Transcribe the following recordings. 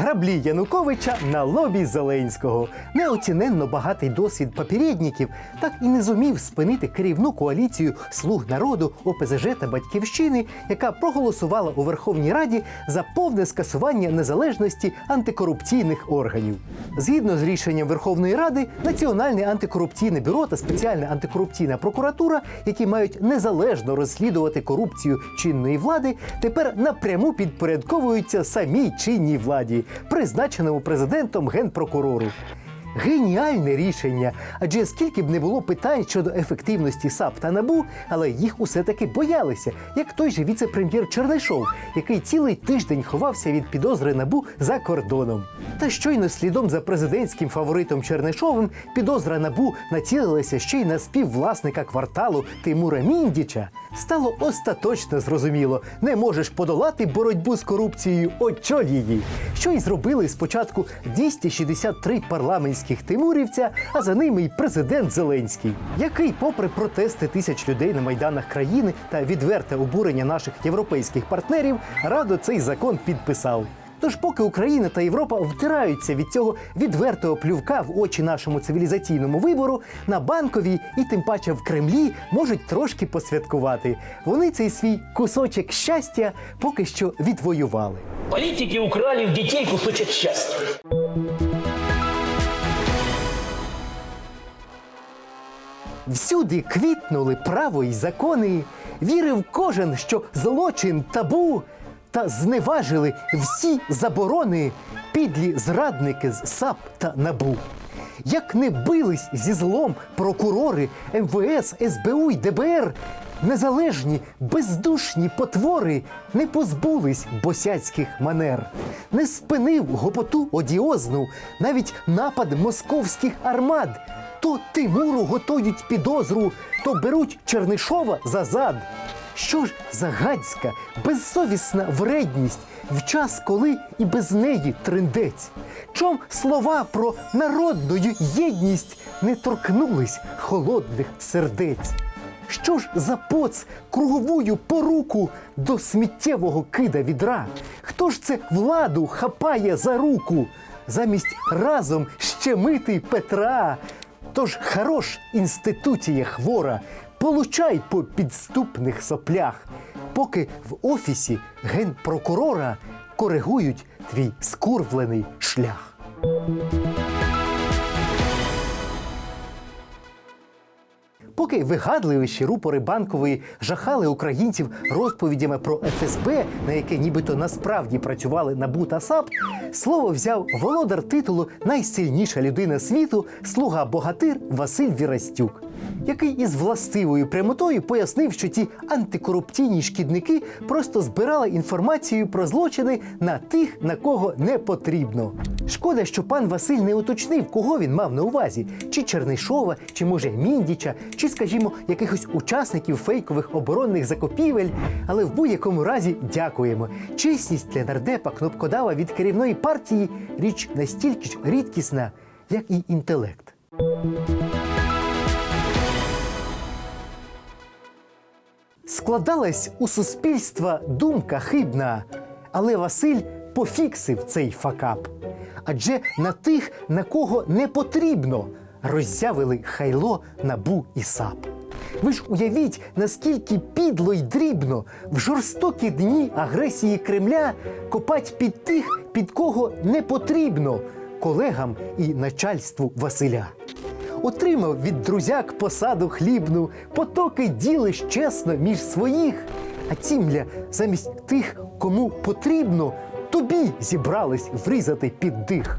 Граблі Януковича на лобі Зеленського. Неоціненно багатий досвід попередників так і не зумів спинити керівну коаліцію слуг народу ОПЗЖ та Батьківщини, яка проголосувала у Верховній Раді за повне скасування незалежності антикорупційних органів. Згідно з рішенням Верховної Ради, Національне антикорупційне бюро та спеціальна антикорупційна прокуратура, які мають незалежно розслідувати корупцію чинної влади, тепер напряму підпорядковуються самій чинній владі, призначеному президентом генпрокурору. Геніальне рішення, адже скільки б не було питань щодо ефективності САП та НАБУ, але їх усе таки боялися, як той же віце-прем'єр Чернишов, який цілий тиждень ховався від підозри НАБУ за кордоном. Та щойно слідом за президентським фаворитом Чернишовим підозра НАБУ націлилася ще й на співвласника кварталу Тимура Міндіча. Стало остаточно зрозуміло, не можеш подолати боротьбу з корупцією, очоль її. Що й зробили спочатку 263 парламентських тимурівця, а за ними й президент Зеленський, який, попри протести тисяч людей на майданах країни та відверте обурення наших європейських партнерів, радо цей закон підписав. Тож, поки Україна та Європа втираються від цього відвертого плювка в очі нашому цивілізаційному вибору, на банковій і тим паче в Кремлі можуть трошки посвяткувати. Вони цей свій кусочок щастя поки що відвоювали. Политики украли в детей кусочек счастья. Всюди квітнули право й закони, вірив кожен, що злочин табу, та зневажили всі заборони, підлі зрадники з САП та НАБУ. Як не бились зі злом прокурори МВС, СБУ й ДБР, незалежні, бездушні потвори не позбулись босяцьких манер, не спинив гопоту одіозну, навіть напад московських армад. То Тимуру готують підозру, то беруть Чернишова за зад. Що ж за гадська, безсовісна вредність в час, коли і без неї триндець? Чом слова про народну єдність не торкнулись холодних сердець? Що ж за поц круговую поруку до сміттєвого кида відра? Хто ж це владу хапає за руку? Замість разом щемити Петра? Тож хорош інституція хвора, получай по підступних соплях, поки в офісі генпрокурора коригують твій скурвлений шлях. Поки вигадливіші рупори банкової жахали українців розповідями про ФСБ, на яке нібито насправді працювали НАБУ та САП, слово взяв володар титулу Найсильніша людина світу, слуга богатир Василь Вірастюк, який із властивою прямотою пояснив, що ці антикорупційні шкідники просто збирали інформацію про злочини на тих, на кого не потрібно. Шкода, що пан Василь не уточнив, кого він мав на увазі: чи Чернишова, чи може Міндіча, чи, скажімо, якихось учасників фейкових оборонних закупівель. Але в будь-якому разі дякуємо. Чесність для нардепа кнопкодава від керівної партії річ настільки ж рідкісна, як і інтелект. Складалась у суспільства думка хибна, але Василь пофіксив цей факап. Адже на тих, на кого не потрібно, роззявили хайло набу і сап. Ви ж уявіть, наскільки підло й дрібно в жорстокі дні агресії Кремля копать під тих, під кого не потрібно колегам і начальству Василя. Отримав від друзяк посаду хлібну, потоки ділиш чесно між своїх. А цімля замість тих, кому потрібно, тобі зібрались врізати під дих.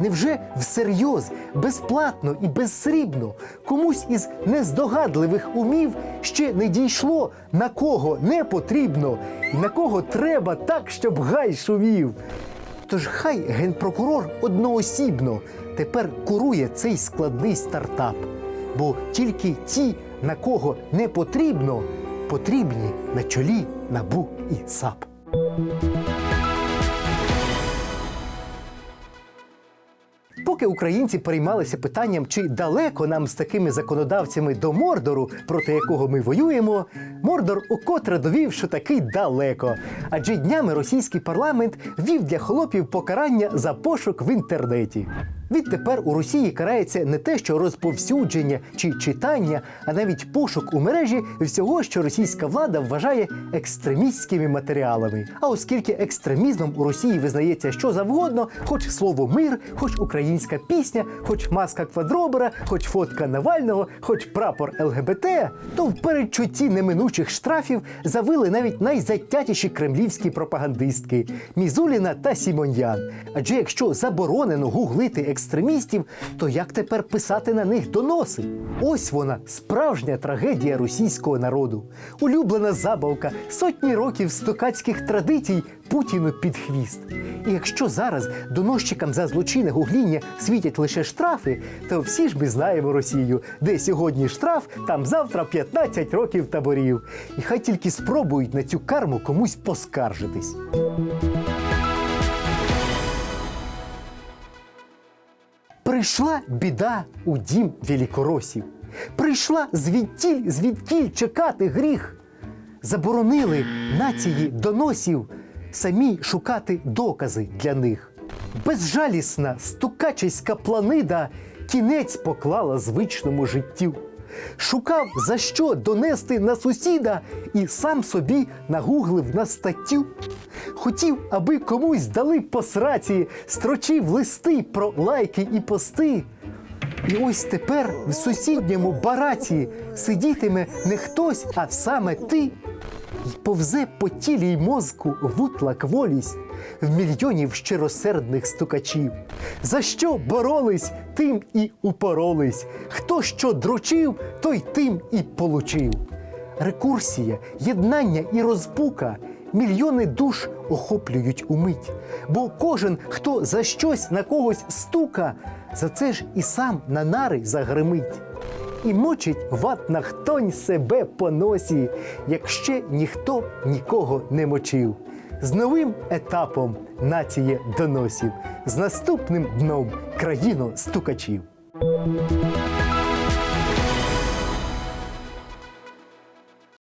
Невже всерйоз, безплатно і безсрібно комусь із нездогадливих умів ще не дійшло, на кого не потрібно і на кого треба так, щоб гай шумів? Тож хай генпрокурор одноосібно тепер курує цей складний стартап, бо тільки ті на кого не потрібно, потрібні на чолі набу і САП. Поки українці переймалися питанням, чи далеко нам з такими законодавцями до Мордору, проти якого ми воюємо, Мордор укотре довів, що таки далеко. Адже днями російський парламент вів для холопів покарання за пошук в інтернеті. Відтепер у Росії карається не те, що розповсюдження чи читання, а навіть пошук у мережі всього, що російська влада вважає екстремістськими матеріалами. А оскільки екстремізмом у Росії визнається що завгодно, хоч слово мир, хоч українська пісня, хоч маска квадробера, хоч фотка Навального, хоч прапор ЛГБТ, то в передчутті неминучих штрафів завили навіть найзатятіші кремлівські пропагандистки Мізуліна та Сімоньян. Адже якщо заборонено гуглити екстремістів, то як тепер писати на них доноси? Ось вона справжня трагедія російського народу. Улюблена забавка сотні років стокацьких традицій Путіну під хвіст. І якщо зараз доносчикам за злочинне гугління світять лише штрафи, то всі ж ми знаємо Росію, де сьогодні штраф, там завтра 15 років таборів. І хай тільки спробують на цю карму комусь поскаржитись. Прийшла біда у дім великоросів. Прийшла звідтіль, звідтіль чекати гріх. Заборонили нації доносів самі шукати докази для них. Безжалісна стукачиська планида кінець поклала звичному життю. Шукав за що донести на сусіда і сам собі нагуглив на статтю. Хотів, аби комусь дали по сраці, строчив листи про лайки і пости. І ось тепер в сусідньому бараці сидітиме не хтось, а саме ти. І повзе по тілі й мозку вутла кволість в мільйонів щиросердних стукачів. За що боролись, тим і упоролись. Хто що дрочив, той тим і получив. Рекурсія, єднання і розпука мільйони душ охоплюють умить. Бо кожен, хто за щось на когось стука, за це ж і сам на нари загримить. І мочить ватна хтонь себе по носі, як ще ніхто нікого не мочив. З новим етапом нація доносів, з наступним дном країну стукачів.